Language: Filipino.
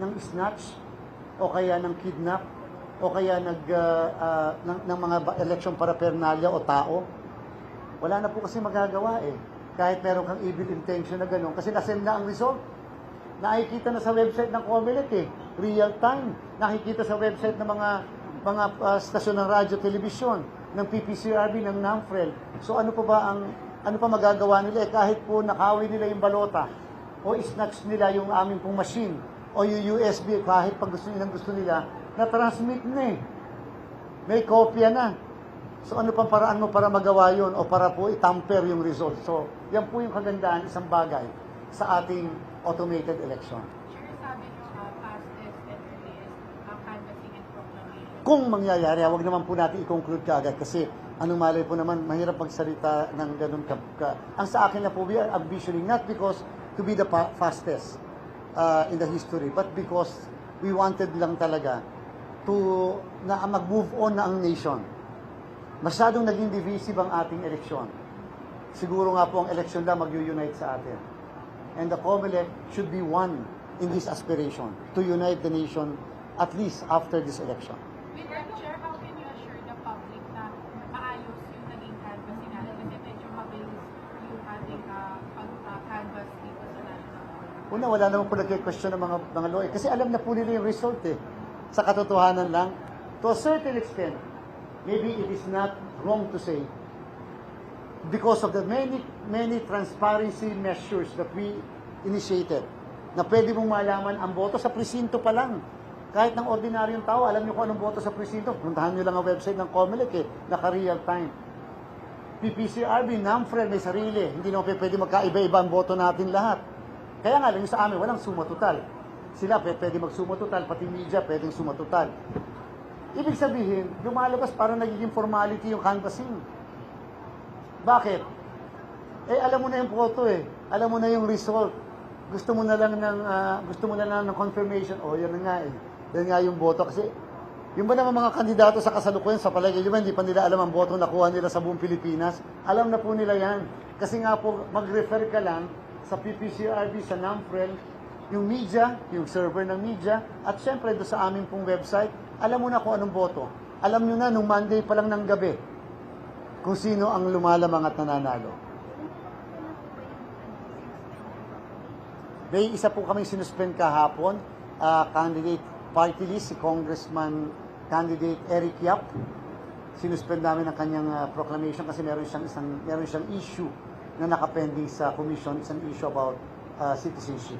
ng snatch o kaya ng kidnap o kaya nag, ah, ah, ng, ng mga election paraphernalia o tao. Wala na po kasi magagawa eh. Kahit meron kang evil intention na gano'n. Kasi nasend na ang result. Nakikita na sa website ng Comelec eh. Real time. Nakikita sa website ng mga mga ah, stasyon ng radyo, telebisyon, ng PPCRB, ng NAMFREL. So ano pa ba ang ano pa magagawa nila eh kahit po nakawi nila yung balota o snatch nila yung aming pong machine o yung USB kahit pag gusto nilang gusto nila na-transmit na eh. May kopya na. So ano pang paraan mo para magawa yun o para po itamper yung result? So yan po yung kagandaan, isang bagay sa ating automated election. Sure, sabi nyo, uh, fastest and earliest uh, canvassing and proclamation. Kung mangyayari, huwag naman po natin i-conclude kaagad kasi anong malay po naman, mahirap magsalita ng ganun ka, ka. Ang sa akin na po, we are ambitioning not because to be the fastest uh, in the history, but because we wanted lang talaga to na mag-move on na ang nation. Masyadong naging divisive ang ating eleksyon. Siguro nga po ang eleksyon lang mag-unite sa atin. And the COMELEC should be one in this aspiration to unite the nation at least after this election. That, Chair, how can you assure the public na maayos yung naging canvassing natin? Kasi medyo mabilis yung ating uh, pag-canvas Una, wala naman po nagkikwestiyon ng mga, mga lawyer. Kasi alam na po nila yung result eh. Sa katotohanan lang, to a certain extent, maybe it is not wrong to say, because of the many, many transparency measures that we initiated, na pwede mong malaman ang boto sa presinto pa lang. Kahit ng ordinaryong tao, alam niyo kung anong boto sa presinto. Puntahan niyo lang ang website ng COMELEC eh, naka-real time. PPCRB, NAMFREL, may sarili. Hindi naman pwede magkaiba-iba ang boto natin lahat. Kaya nga lang sa amin, walang suma total. Sila pwede magsuma total, pati media pwedeng suma total. Ibig sabihin, lumalabas para nagiging formality yung canvassing. Bakit? Eh, alam mo na yung photo eh. Alam mo na yung result. Gusto mo na lang ng, ah, gusto mo na lang ng confirmation. Oh, yan na nga eh. Yan nga yung boto. Kasi, yung ba naman mga kandidato sa kasalukuyan, sa palagay nyo hindi pa nila alam ang boto na kuha nila sa buong Pilipinas? Alam na po nila yan. Kasi nga po, mag-refer ka lang sa PPCRB, sa NAMFREL, yung media, yung server ng media, at syempre doon sa aming pong website, alam mo na kung anong boto. Alam nyo na nung Monday pa lang ng gabi kung sino ang lumalamang at nananalo. May isa po kaming sinuspend kahapon, ah, candidate party list, si Congressman candidate Eric Yap. Sinuspend namin ang kanyang ah, proclamation kasi meron siyang isang meron siyang issue na nakapending sa commission, isang issue about ah, citizenship.